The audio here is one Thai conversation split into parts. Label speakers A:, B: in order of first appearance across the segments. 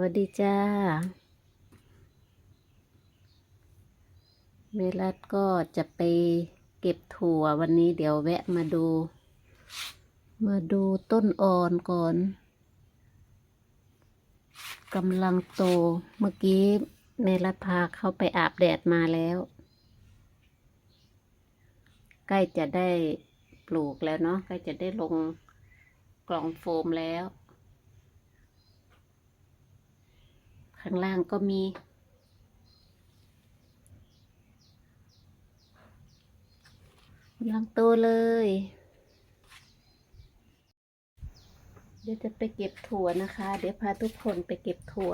A: วัสดีจ้า เมลัดก็จะไปเก็บถั่ววันนี้เดี๋ยวแวะมาดู มาดูต้นอ่อนก่อนกำลังโตเมื่อกี้เมลัดพาเขาไปอาบแดดมาแล้ว ใกล้จะได้ปลูกแล้วเนาะใกล้จะได้ลงกล่องโฟมแล้ว ข้างล่างก็มีกำลังโตเลย เดี๋ยวจะไปเก็บถั่วนะคะ เดี๋ยวพาทุกคนไปเก็บถั่ว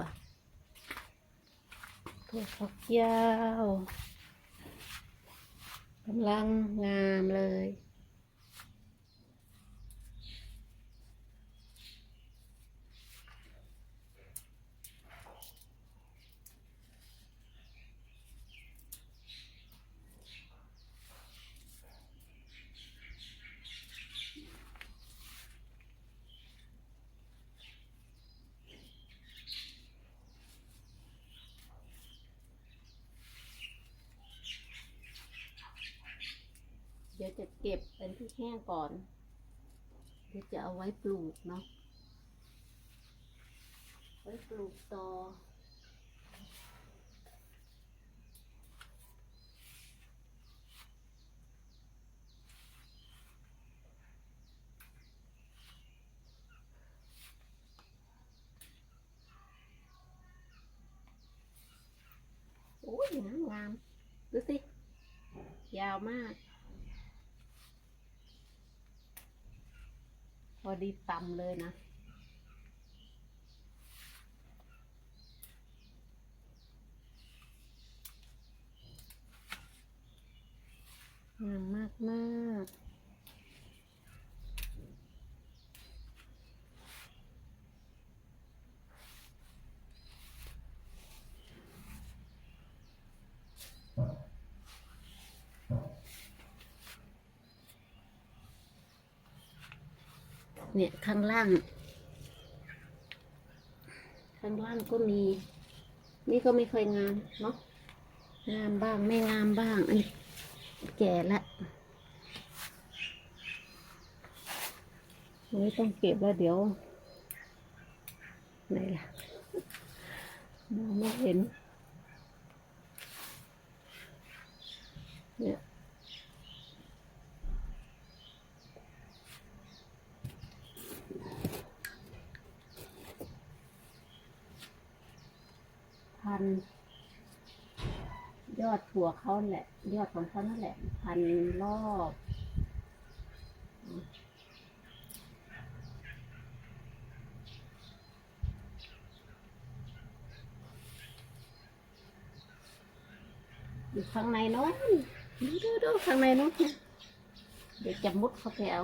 A: ถั่วฝักยาวกำลังงามเลย เดี๋ยวจะเก็บเป็นที่แห้งก่อนเดี๋ยวจะเอาไว้ปลูกเนาะไว้ปลูกต่อโอ้ยงามงาม ดูสิ ยาวมาก อดีตำเลยนะงามมากมาก เนี่ยข้างล่าง ข้างล่างก็มี นี่ก็ไม่ค่อยงามเนาะงามบ้างไม่งามบ้าง อันนี้แก่ละไม่ต้องเก็บแล้วเดี๋ยวไหนล่ะมองไม่เห็นเนี่ย พัน ยอดถั่วเขาแหละ ยอดของเขานั่นแหละ พันรอบอยู่ข้างในโน้นดูดูดูข้างในโน้นเดี๋ยวจะมุดเข้าไปเอา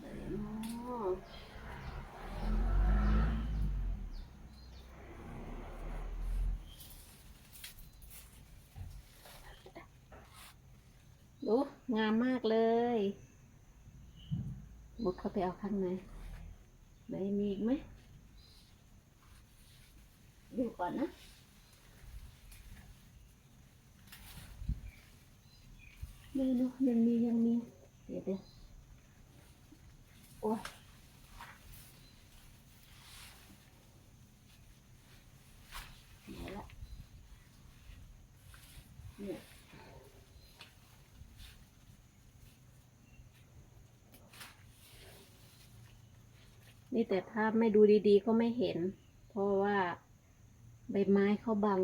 A: ไหนเนาะ ดู งามมากเลยมุดเข้าไปเอาข้างในไหนมีอีกไหมดูก่อนนะดูดูยังมียังมี เดี๋ยวเดี๋ยวโอ้ยไหนละเนี่ย นี่แต่ถ้าไม่ดูดีๆ ก็ไม่เห็น เพราะว่าใบไม้เขาบัง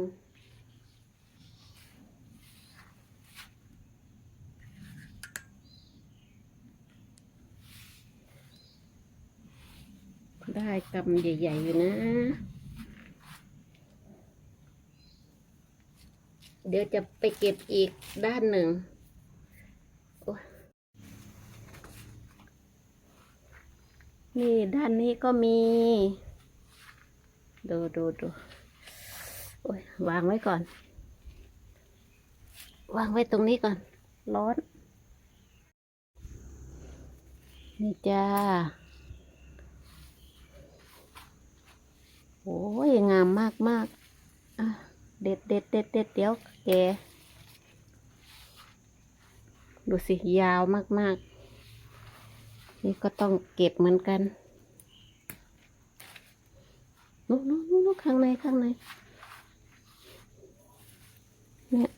A: ได้กำใหญ่ ๆ อยู่นะ เดี๋ยวจะไปเก็บอีกด้านหนึ่งโอ๊ย นี่ด้านนี้ก็มี ดูดูดูโอ้ยวางไว้ก่อน วางไว้ตรงนี้ก่อน ร้อน นี่จ้า โอ้ย งามมากมากเด็ดเด็ดเด็ดเด็ดเดี๋ยวแก ดูสิ ยาวมาก ๆ นี่ก็ต้องเก็บเหมือนกันนู้นนู้นนู้นข้างในข้างใน เนี่ย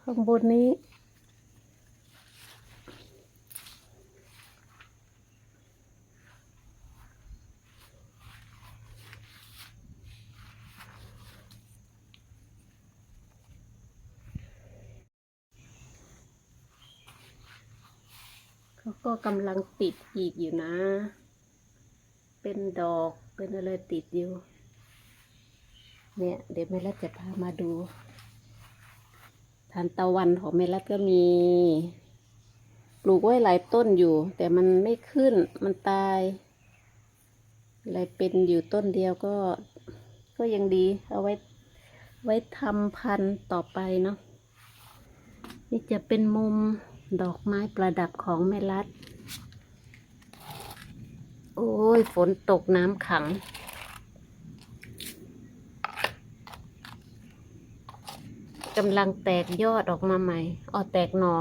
A: ข้างบนนี้ ก็กำลังติดอีกอยู่นะ เป็นดอกเป็นอะไรติดอยู่ เนี่ย เดี๋ยวแม่รัฐจะพามาดูทานตะวันของแม่รัฐก็มี ปลูกไว้หลายต้นอยู่ แต่มันไม่ขึ้นมันตายอะไรเป็นอยู่ต้นเดียวก็ ก็ยังดี เอาไว้ไว้ทำพันธุ์ต่อไปเนาะนี่จะเป็นมุม ดอกไม้ประดับของแม่รัด โอ้ย ฝนตกน้ำขัง กำลังแตกยอดออกมาใหม่ออแตกหนอ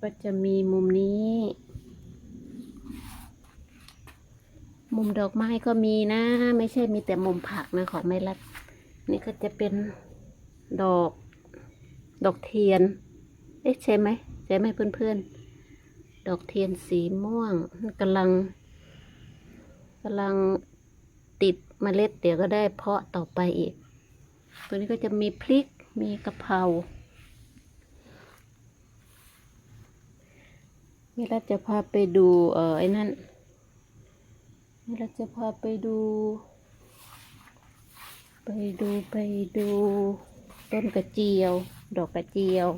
A: ก็จะมีมุมนี้ มุมดอกไม้ก็มีนะ ไม่ใช่มีแต่มุมผักนะของแม่รัดนี่ก็จะเป็นดอก ดอกเทียน เอ๊ะใช่ไหมใช่ไหมเพื่อนๆ ดอกเทียนสีม่วงกำลังกำลังติดเมล็ดเดี๋ยวก็ได้เพาะต่อไปอีก ตัวนี้ก็จะมีพริกมีกะเพราเวลาจะพาไปดูเออไอ้นั่น เวลาจะพาไปดู ไปดูไปดู ต้นกระเจียว ดอกกระเจียว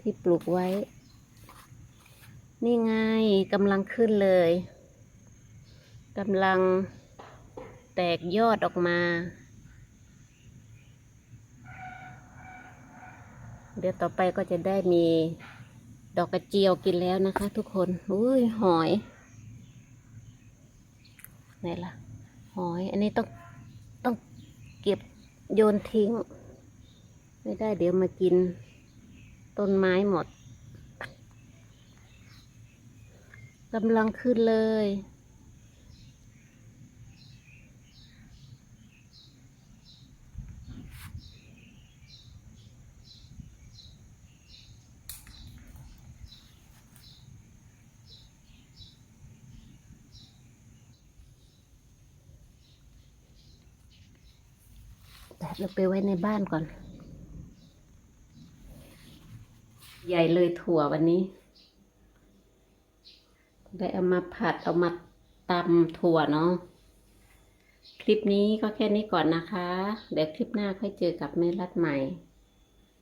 A: ที่ปลูกไว้ นี่ไงกำลังขึ้นเลยกำลังแตกยอดออกมา เดี๋ยวต่อไปก็จะได้มีดอกกระเจียวกินแล้วนะคะทุกคน อุ้ยหอย ไหนล่ะหอย อันนี้ต้องต้องเก็บโยนทิ้ง ไม่ได้เดี๋ยวมากิน ต้นไม้หมดกำลังขึ้นเลย จัดเราไปไว้ในบ้านก่อน ใหญ่เลยถั่ววันนี้ ได้เอามาผัดเอามาตำถั่วเนาะคลิปนี้ก็แค่นี้ก่อนนะคะ เดี๋ยวคลิปหน้าค่อยเจอกับแม่รัดใหม่